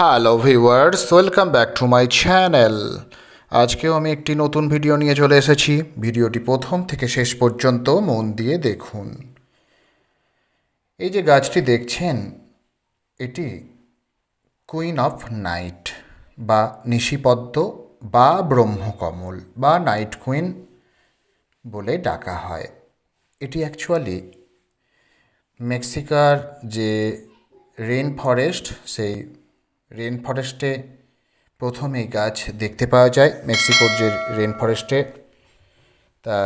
Hello viewers, welcome back to my channel. আজকেও আমি একটি নতুন ভিডিও নিয়ে চলে এসেছি। ভিডিওটি প্রথম থেকে শেষ পর্যন্ত মন দিয়ে দেখুন। এই যে গাছটি দেখছেন, এটি কুইন অফ নাইট বা নিশিপদ্ম বা ব্রহ্মকমল বা নাইট কুইন বলে ডাকা হয়। এটি অ্যাকচুয়ালি মেক্সিকার যে রেন ফরেস্ট সেই রেন ফরেস্টে প্রথম এই গাছ দেখতে পাওয়া যায়, মেক্সিকোর যে রেন ফরেস্টে তা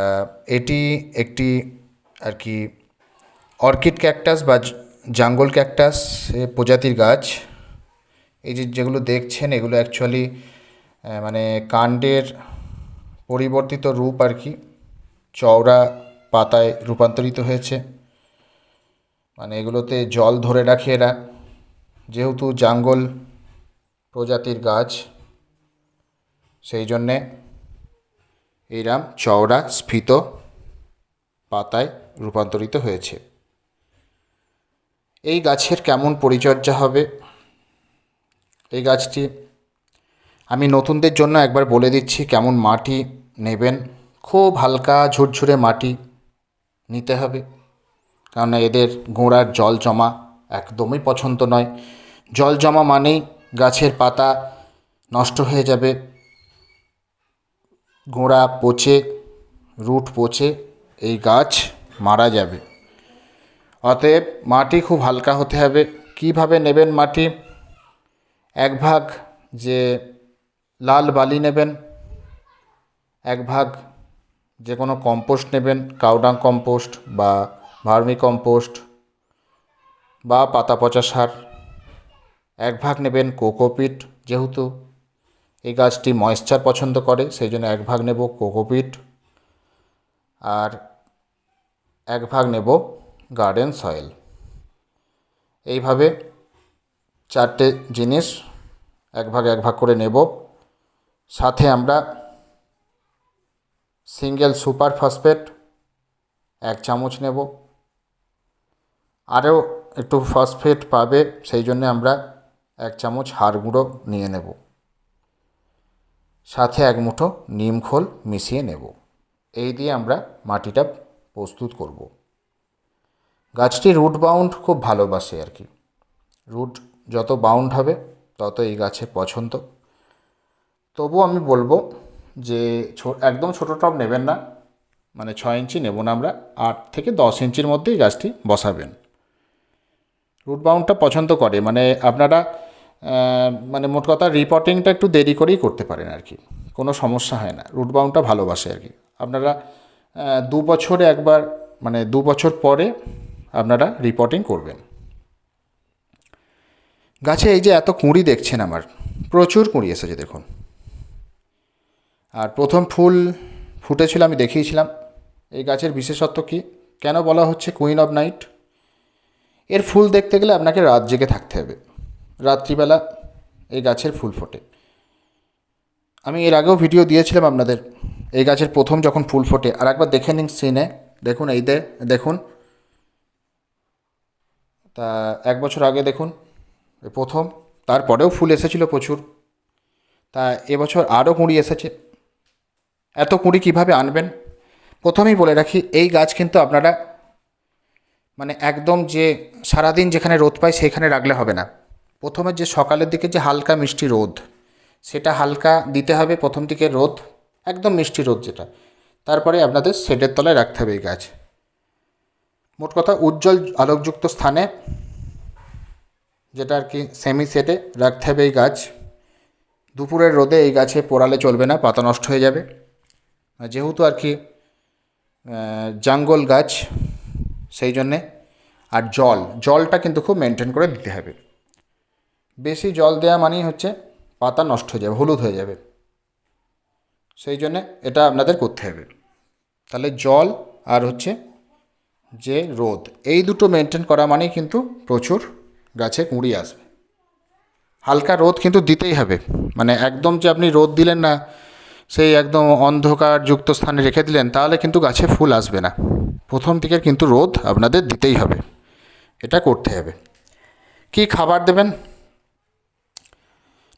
এটি একটি আর কি অর্কিড ক্যাকটাস বা জাঙ্গল ক্যাকটাস প্রজাতির গাছ। এই যে যেগুলো দেখছেন, এগুলো অ্যাকচুয়ালি মানে কাণ্ডের পরিবর্তিত রূপ আর কি, চওড়া পাতায় রূপান্তরিত হয়েছে। মানে এগুলোতে জল ধরে রাখে এরা। যেহেতু জাঙ্গল প্রজাতির গাছ। সেই জন্যে এইরাম চওড়া, স্ফীত পাতায় রূপান্তরিত হয়েছে। এই গাছের কেমন পরিচর্যা হবে? এই গাছটি আমি নতুনদের জন্য একবার বলে দিচ্ছি, কেমন মাটি নেবেন? খুব হালকা ঝুরঝুরে মাটি নিতে হবে, কারণ এদের গোড়ার জল জমা একদমই পছন্দ নয়। জল জমা মানেই গাছের পাতা নষ্ট হয়ে যাবে। গোড়া পচে, রুট পচে, এই গাছ মারা যাবে। অতএব মাটি খুব হালকা হতে হবে। কীভাবে নেবেন মাটি? এক ভাগ যে লাল বালি নেবেন, এক ভাগ যে কোনো কম্পোস্ট নেবেন, কাউডাং কম্পোস্ট বা ভার্মি কম্পোস্ট বা পাতা পচা সার। এক ভাগ নেবেন কোকোপিট যেহেতু এই গাছটি ময়েশ্চার পছন্দ করে, সেই জন্য এক ভাগ নেব কোকোপিট আর এক ভাগ নেব গার্ডেন সয়েল। এইভাবে চারটে জিনিস এক ভাগ এক ভাগ করে নেব। সাথে আমরা সিঙ্গেল সুপার ফসফেট এক চামচ নেব। আরও একটু ফসফেট পাবে, সেই জন্যে আমরা এক চামচ হাড় গুঁড়ো নিয়ে নেব। সাথে এক মুঠো নিম খোল মিশিয়ে নেব। এই দিয়ে আমরা মাটিটা প্রস্তুত করব। গাছটি রুট বাউন্ড খুব ভালোবাসে আর কি। রুট যত বাউন্ড হবে তত এই গাছের পছন্দ। তবু আমি বলব যে একদম ছোটো টব নেবেন না। মানে ছয় ইঞ্চি নেব না আমরা। আট থেকে দশ ইঞ্চির মধ্যেই গাছটি বসাবেন। রুট বাউন্ডটা পছন্দ করে। মানে আপনারা মানে মোট কথা রিপোর্টিংটা একটু দেরি করেই করতে পারেন আর কি। কোনো সমস্যা হয় না। রুট বাউন্ডটা ভালোবাসে আর কি। আপনারা দু বছরে একবার মানে দু বছর পরে আপনারা রিপোর্টিং করবেন। গাছে এই যে এত কুঁড়ি দেখছেন আমার, প্রচুর কুঁড়ি এসেছে দেখুন। আর প্রথম ফুল ফুটেছিল, আমি দেখিয়েছিলাম। এই গাছের বিশেষত্ব কী? কেন বলা হচ্ছে কুইন অফ নাইট এর ফুল দেখতে গেলে আপনাকে রাত জেগে থাকতে হবে। রাত্রিবেলা এই গাছের ফুল ফোটে। আমি এর আগেও ভিডিও দিয়েছিলাম আপনাদের, এই গাছের প্রথম যখন ফুল ফোটে, আর একবার দেখে নিন সিনে দেখুন, এই দে, দেখুন। তা এক বছর আগে দেখুন প্রথম। তারপরেও ফুল এসেছিল প্রচুর। তা এবছর আরও কুঁড়ি এসেছে। এত কুঁড়ি কীভাবে আনবেন? প্রথমেই বলে রাখি, এই গাছ কিন্তু আপনারা মানে একদম যে সারাদিন যেখানে রোদ পায় সেইখানে রাখলে হবে না। প্রথমে যে সকালের দিকে যে হালকা মিষ্টি রোদ, সেটা হালকা দিতে হবে প্রথম দিকে রোদ, একদম মিষ্টি রোদ যেটা। তারপরে আপনাদের শেডের তলায় রাখতে হবে এই গাছ। মোট কথা উজ্জ্বল আলোকযুক্ত স্থানে যেটা আর কি সেমি সেটে রাখতে হবে এই গাছ। দুপুরের রোদে এই গাছে পোড়ালে চলবে না, পাতা নষ্ট হয়ে যাবে। যেহেতু আর কি জাঙ্গল গাছ, সেই জন্যে আর জল, জলটা কিন্তু খুব মেনটেন করে দিতে হবে। বেশি জল দেওয়া মানেই হচ্ছে পাতা নষ্ট হয়ে যাবে, হলুদ হয়ে যাবে। সেই জন্যে এটা আপনাদের করতে হবে। তাহলে জল আর হচ্ছে যে রোদ, এই দুটো মেনটেন করা মানেই কিন্তু প্রচুর গাছে কুঁড়ি আসবে। হালকা রোদ কিন্তু দিতেই হবে। মানে একদম যে আপনি রোদ দিলেন না, সেই একদম অন্ধকার যুক্ত স্থানে রেখে দিলেন, তাহলে কিন্তু গাছে ফুল আসবে না। প্রথম দিকে কিন্তু রোদ আপনাদের দিতেই হবে। এটা করতে হবে। কি খাবার দেবেন?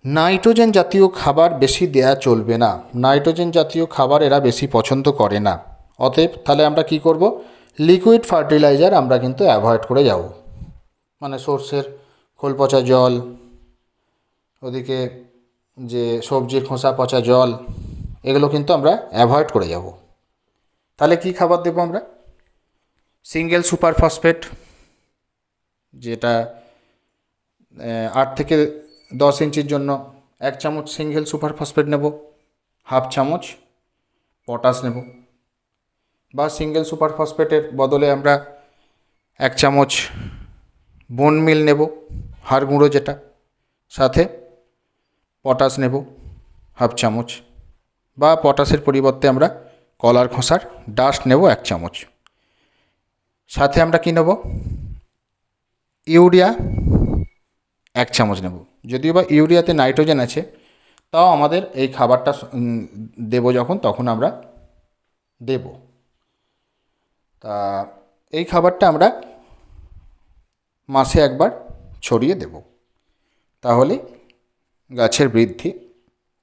নাইট্রোজেন জাতীয় খাবার বেশি দেয়া চলবে না। নাইট্রোজেন জাতীয় খাবার এরা বেশি পছন্দ করে না। অতএব তাহলে আমরা কি করব? লিকুইড ফার্টিলাইজার আমরা কিন্তু অ্যাভয়েড করে যাব। মানে সর্ষের খোল পচা জল, ওদিকে যে সবজির খোসা পচা জল, এগুলো কিন্তু আমরা অ্যাভয়েড করে যাব। তাহলে কি খাবার দেবো আমরা? সিঙ্গেল সুপার ফসফেট, যেটা আট থেকে দশ ইঞ্চির জন্য এক চামচ সিঙ্গেল সুপার ফসফেট নেব, হাফ চামচ পটাশ নেব। বা সিঙ্গেল সুপার ফসফেটের বদলে আমরা এক চামচ বোন মিল নেব, হাড় গুঁড়ো যেটা, সাথে পটাশ নেব, হাফ চামচ। বা পটাশের পরিবর্তে আমরা কলার খোসার ডাস্ট নেব এক চামচ। সাথে আমরা কি নেব? ইউরিয়া এক চামচ নেব। যদিও বা ইউরিয়াতে নাইট্রোজেন আছে, তাও আমাদের এই খাবারটা দেবো যখন, তখন আমরা দেব। তা এই খাবারটা আমরা মাসে একবার ছড়িয়ে দেব। তাহলে গাছের বৃদ্ধি,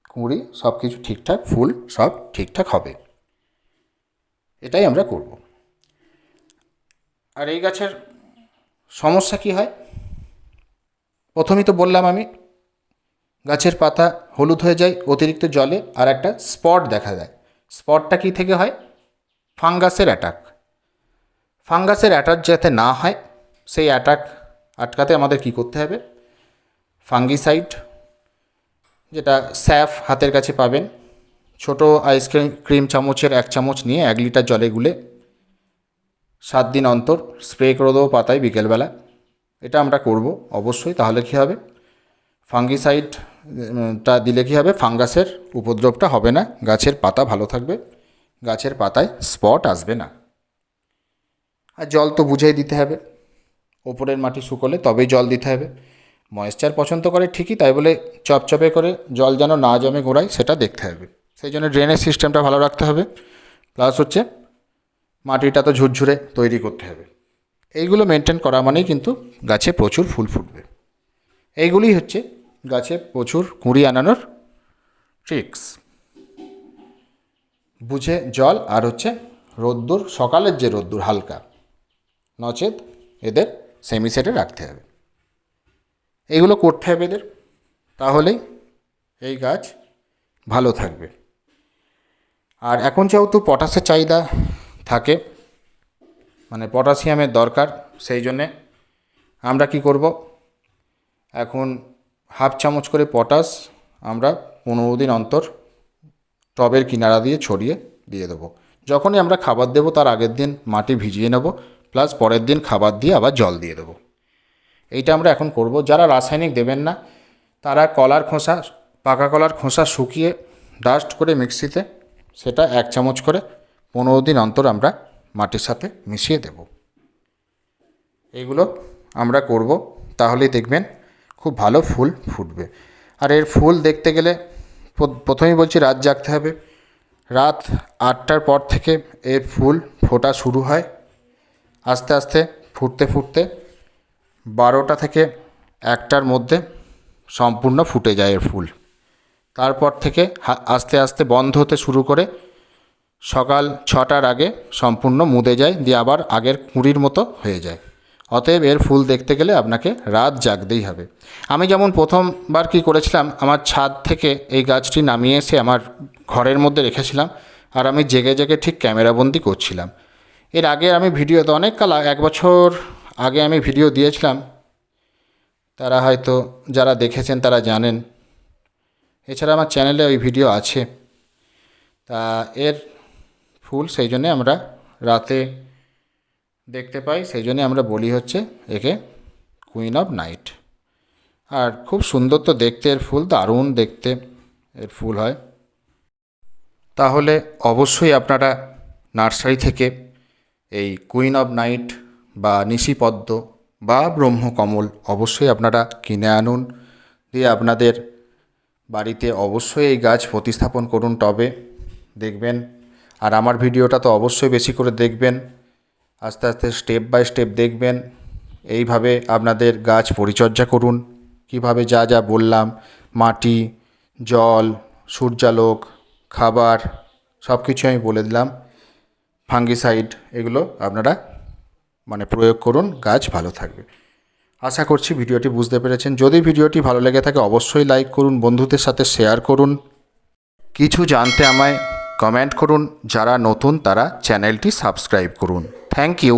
কুঁড়ি সব কিছু ঠিকঠাক, ফুল সব ঠিকঠাক হবে। এটাই আমরা করব। আর এই গাছের সমস্যা কি হয়? প্রথমেই তো বললাম আমি, গাছের পাতা হলুদ হয়ে যায় অতিরিক্ত জলে আর একটা স্পট দেখা যায়। স্পটটা কী থেকে হয়? ফাঙ্গাসের অ্যাটাক। ফাঙ্গাসের অ্যাটাক যাতে না হয়, সেই অ্যাটাক আটকাতে আমাদের কি করতে হবে? ফাঙ্গিসাইড, যেটা স্যাফ হাতের কাছে পাবেন, ছোট আইসক্রিম ক্রিম চামচের এক চামচ নিয়ে এক লিটার জলে গুলে সাত দিন অন্তর স্প্রে করে দেবো পাতায় বিকেলবেলা। এটা আমরা করব, অবশ্যই। তাহলে কী হবে? ফাঙ্গিসাইডটা দিলে কী হবে? ফাঙ্গাসের উপদ্রবটা হবে না। গাছের পাতা ভালো থাকবে। গাছের পাতায় স্পট আসবে না। আর জল তো বুঝেই দিতে হবে। ওপরের মাটি শুকোলে তবেই জল দিতে হবে। ময়েশ্চার পছন্দ করে ঠিকই, তাই বলে চপচপে করে জল যেন না জমে গোড়ায়, সেটা দেখতে হবে। সেই জন্য ড্রেনেজ সিস্টেমটা ভালো রাখতে হবে। প্লাস হচ্ছে মাটিটা তো ঝুরঝুরে তৈরি করতে হবে। এইগুলো মেনটেন করা মানেই কিন্তু গাছে প্রচুর ফুল ফুটবে। এইগুলি হচ্ছে গাছে প্রচুর কুঁড়ি আনানোর ট্রিক্স বুঝে, জল আর হচ্ছে রোদ্দুর, সকালের যে রোদ্দুর হালকা, নচেত এদের সেমিসেটে রাখতে হবে। এইগুলো করতে হবে এদের, তাহলেই এই গাছ ভালো থাকবে। আর এখন যেহেতু পটাশের চাহিদা থাকে মানে পটাশিয়ামের দরকার, সেই জন্যে আমরা কি করব? এখন হাফ চামচ করে পটাশ আমরা পনেরো দিন অন্তর টবের কিনারা দিয়ে ছড়িয়ে দিয়ে দেবো। যখনই আমরা খাবার দেবো, তার আগের দিন মাটি ভিজিয়ে নেব, প্লাস পরের দিন খাবার দিয়ে আবার জল দিয়ে দেবো। এইটা আমরা এখন করব। যারা রাসায়নিক দেবেন না, তারা কলার খোসা, পাকা কলার খোসা শুকিয়ে ডাস্ট করে মিক্সিতে সেটা এক চামচ করে পনেরো দিন অন্তর আমরা মাটির সাথে মিশিয়ে দেব। এগুলো আমরা করব। তাহলেই দেখবেন খুব ভালো ফুল ফুটবে। আর এর ফুল দেখতে গেলে প্রথমেই বলছি রাত জাগতে হবে। রাত আটটার পর থেকে এর ফুল ফোটা শুরু হয়। আস্তে আস্তে ফুটতে ফুটতে বারোটা থেকে একটার মধ্যে সম্পূর্ণ ফুটে যায় এর ফুল। তারপর থেকে আস্তে আস্তে বন্ধ হতে শুরু করে সকাল ছটার আগে সম্পূর্ণ মুদে যায়, দিয়ে আবার আগের কুঁড়ির মতো হয়ে যায়। অতএব এর ফুল দেখতে গেলে আপনাকে রাত জাগতেই হবে। আমি যেমন প্রথমবার কি করেছিলাম, আমার ছাদ থেকে এই গাছটি নামিয়ে এসে আমার ঘরের মধ্যে রেখেছিলাম, আর আমি জেগে জেগে ঠিক ক্যামেরাবন্দি করছিলাম। এর আগে আমি ভিডিওতে অনেক কাল এক বছর আগে আমি ভিডিও দিয়েছিলাম। তারা হয়তো যারা দেখেছেন তারা জানেন। এছাড়া আমার চ্যানেলে ওই ভিডিও আছে। তা এর ফুল, সেই জন্যে আমরা রাতে দেখতে পাই, সেই জন্যে আমরা বলি হচ্ছে একে কুইন অফ নাইট আর খুব সুন্দর তো দেখতে এর ফুল, দারুণ দেখতে এর ফুল হয়। তাহলে অবশ্যই আপনারা নার্সারি থেকে এই কুইন অফ নাইট বা নিশিপদ্ম বা ব্রহ্মকমল অবশ্যই আপনারা কিনে আনুন। দিয়ে আপনাদের বাড়িতে অবশ্যই এই গাছ প্রতিস্থাপন করুন টবে দেখবেন আর আমার ভিডিওটা তো অবশ্যই বেশি করে দেখবেন। আস্তে আস্তে স্টেপ বাই স্টেপ দেখবেন। এইভাবে আপনাদের গাছ পরিচর্যা করুন। কীভাবে যা যা বললাম, মাটি, জল, সূর্যালোক, খাবার সব কিছু আমি বলে দিলাম। ফাঙ্গিসাইড এগুলো আপনারা মানে প্রয়োগ করুন, গাছ ভালো থাকবে। আশা করছি ভিডিওটি বুঝতে পেরেছেন। যদি ভিডিওটি ভালো লেগে থাকে, অবশ্যই লাইক করুন, বন্ধুদের সাথে শেয়ার করুন। কিছু জানতে আমায় কমেন্ট করুন যারা নতুন তারা চ্যানেলটি সাবস্ক্রাইব করুন। Thank you.